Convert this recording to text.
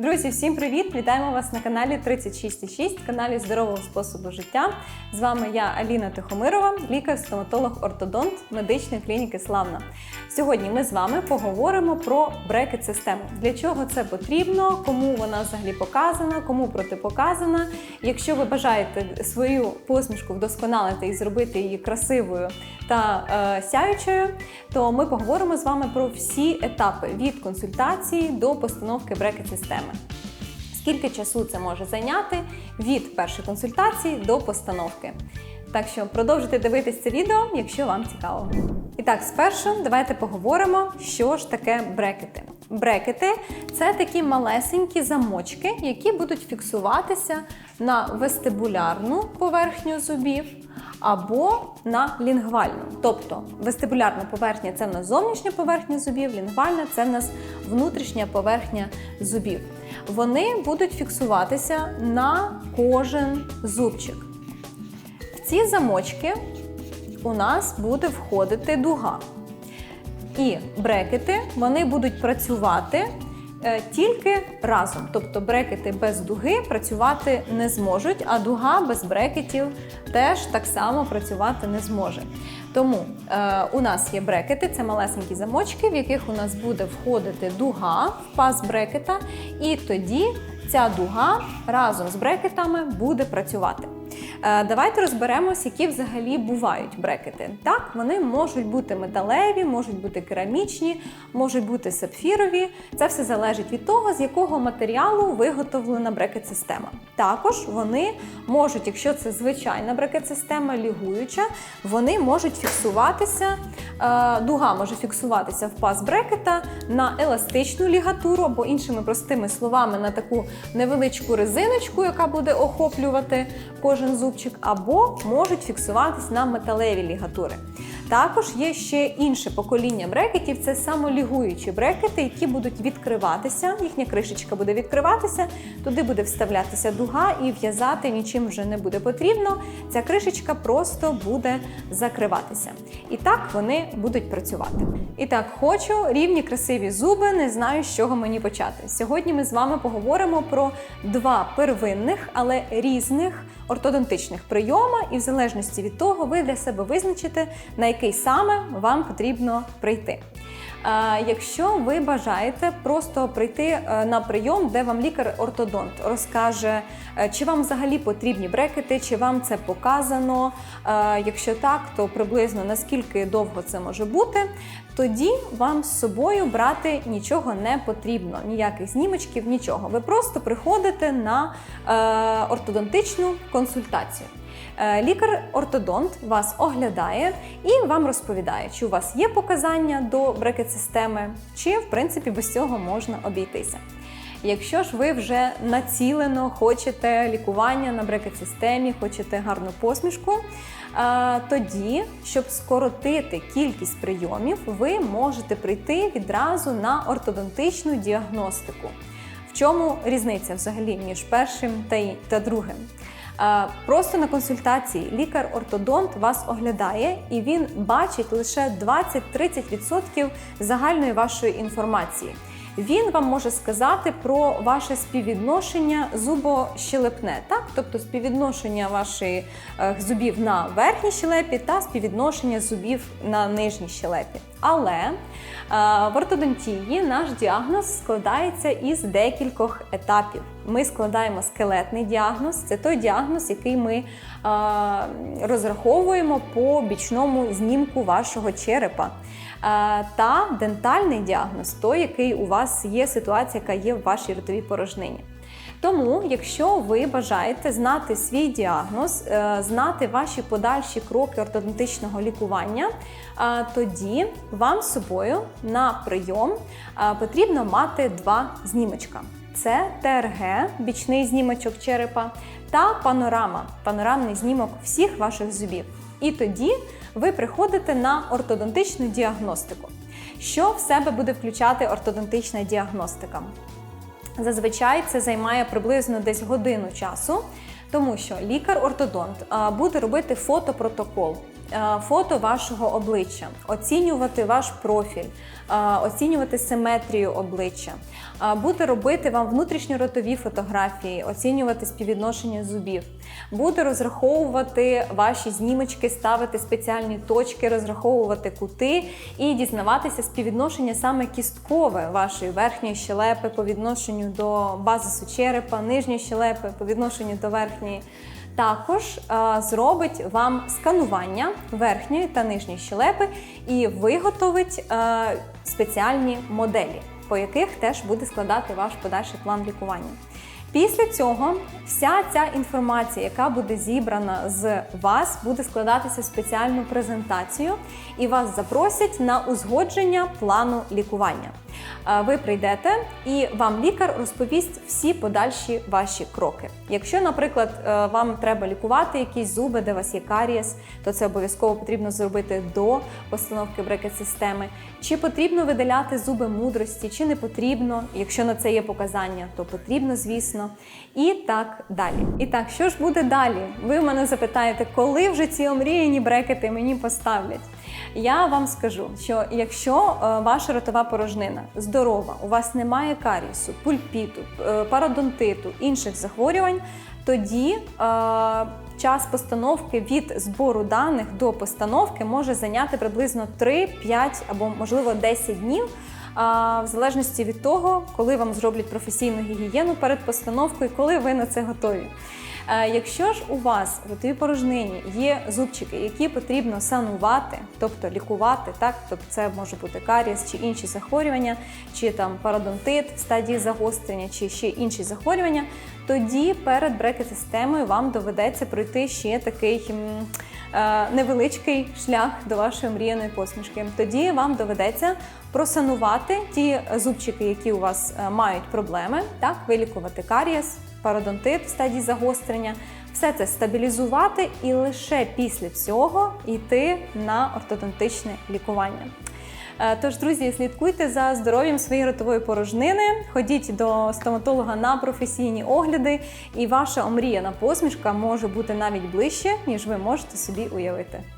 Друзі, всім привіт! Вітаємо вас на каналі 36,6, каналі здорового способу життя. З вами я Аліна Тихомирова, лікар-стоматолог-ортодонт медичної клініки Славна. Сьогодні ми з вами поговоримо про брекет-систему. Для чого це потрібно, кому вона взагалі показана, кому протипоказана. Якщо ви бажаєте свою посмішку вдосконалити і зробити її красивою та е, сяючою, то ми поговоримо з вами про всі етапи від консультації до постановки брекет-системи. Скільки часу це може зайняти від першої консультації до постановки. Так що продовжуйте дивитись це відео, якщо вам цікаво. І так, спершу давайте поговоримо, що ж таке брекети. Брекети це такі малесенькі замочки, які будуть фіксуватися на вестибулярну поверхню зубів або на лінгвальну. Тобто вестибулярна поверхня це в нас зовнішня поверхня зубів, лінгвальна це в нас внутрішня поверхня зубів. Вони будуть фіксуватися на кожен зубчик. В ці замочки у нас буде входити дуга. І брекети вони будуть працювати е, тільки разом. Тобто брекети без дуги працювати не зможуть, а дуга без брекетів теж так само працювати не зможе. Тому е, у нас є брекети, це малесенькі замочки, в яких у нас буде входити дуга в паз брекета, і тоді ця дуга разом з брекетами буде працювати. Е, Давайте розберемось, які взагалі бувають брекети. Так, вони можуть бути металеві, можуть бути керамічні, можуть бути сапфірові. Це все залежить від того, з якого матеріалу виготовлена брекет-система. Також вони можуть, якщо це звичайна брекет-система, лігуюча, вони можуть фіксуватися. е, Дуга може фіксуватися в паз брекета на еластичну лігатуру, або іншими простими словами, на таку невеличку резиночку, яка буде охоплювати кожен зубчик, або можуть фіксуватись на металеві лігатури. Також є ще інше покоління брекетів це самолігуючі брекети, які будуть відкриватися. Їхня кришечка буде відкриватися, туди буде вставлятися дуга і в'язати нічим вже не буде потрібно. Ця кришечка просто буде закриватися. І так вони будуть працювати. І так, хочу рівні красиві зуби, не знаю, з чого мені почати. Сьогодні ми з вами поговоримо про два первинних, але різних ортодонтичних прийома, і в залежності від того, ви для себе визначите, на який саме вам потрібно прийти. Якщо ви бажаєте просто прийти е, на прийом, де вам лікар-ортодонт розкаже, е, чи вам взагалі потрібні брекети, чи вам це показано. Е, Якщо так, то приблизно наскільки довго це може бути, тоді вам з собою брати нічого не потрібно, ніяких знімочків, нічого. Ви просто приходите на е, ортодонтичну консультацію. Е, Лікар-ортодонт вас оглядає і вам розповідає, чи у вас є показання до брекет-системи, чи в принципі без цього можна обійтися. Якщо ж ви вже націлено хочете лікування на брекет-системі, хочете гарну посмішку, е, тоді, щоб скоротити кількість прийомів, ви можете прийти відразу на ортодонтичну діагностику. В чому різниця взагалі між першим та, другим? Е, Просто на консультації лікар-ортодонт вас оглядає і він бачить лише 20-30% загальної вашої інформації. Він вам може сказати про ваше співвідношення зубощелепне, так? тобто співвідношення ваших е, зубів на верхній щелепі та співвідношення зубів на нижній щелепі. Але е, в ортодонтії наш діагноз складається із декількох етапів. Ми складаємо скелетний діагноз, це той діагноз, який ми розраховуємо по бічному знімку вашого черепа. Та дентальний діагноз, той, який у вас є ситуація, яка є в вашій ротовій порожнині. Тому, якщо ви бажаєте знати свій діагноз, е, знати ваші подальші кроки ортодонтичного лікування, тоді вам з собою на прийом потрібно мати два знімочка. Це ТРГ, бічний знімочок черепа, та панорама, панорамний знімок всіх ваших зубів. І тоді ви приходите на ортодонтичну діагностику. Що в себе буде включати ортодонтична діагностика? Зазвичай це займає приблизно десь годину часу, тому що лікар-ортодонт буде робити фотопротокол фото вашого обличчя, оцінювати ваш профіль, е, оцінювати симетрію обличчя, е, буде робити вам внутрішньоротові фотографії, оцінювати співвідношення зубів, буде розраховувати ваші знімочки, ставити спеціальні точки, розраховувати кути і дізнаватися співвідношення саме кісткове вашої верхньої щелепи по відношенню до базису черепа, нижньої щелепи по відношенню до верхньої. Також е, зробить вам сканування верхньої та нижньої щелепи і виготовить е, спеціальні моделі, по яких теж буде складати ваш подальший план лікування. Після цього вся ця інформація, яка буде зібрана з вас, буде складатися в спеціальну презентацію, і вас запросять на узгодження плану лікування. Е, Ви прийдете і вам лікар розповість всі подальші ваші кроки. Якщо, наприклад, е, вам треба лікувати якісь зуби, де у вас є карієс, то це обов'язково потрібно зробити до постановки брекет-системи. Чи потрібно видаляти зуби мудрості, чи не потрібно. Якщо на це є показання, то потрібно, звісно. І так далі. І так, що ж буде далі? Ви в мене запитаєте, коли вже ці омріяні брекети мені поставлять? Я вам скажу, що якщо е, ваша ротова порожнина здорова, у вас немає карісу, пульпіту, е, пародонтиту, інших захворювань, тоді е, час постановки від збору даних до постановки може зайняти приблизно 3, 5 або можливо 10 днів. В залежності від того, коли вам зроблять професійну гігієну перед постановкою, коли ви на це готові. Е, Якщо ж у вас в ротовій порожнині є зубчики, які потрібно санувати, тобто лікувати, так тобто це може бути карієс чи інші захворювання, чи там пародонтит в стадії загострення, чи ще інші захворювання, тоді перед брекет-системою вам доведеться пройти ще такий. е, Невеличкий шлях до вашої мріяної посмішки. Тоді вам доведеться просанувати ті зубчики, які у вас е, мають проблеми, так вилікувати карієс, пародонтит в стадії загострення, все це стабілізувати і лише після цього йти на ортодонтичне лікування. Е, Тож, друзі, слідкуйте за здоров'ям своєї ротової порожнини, ходіть до стоматолога на професійні огляди, і ваша омріяна посмішка може бути навіть ближче, ніж ви можете собі уявити.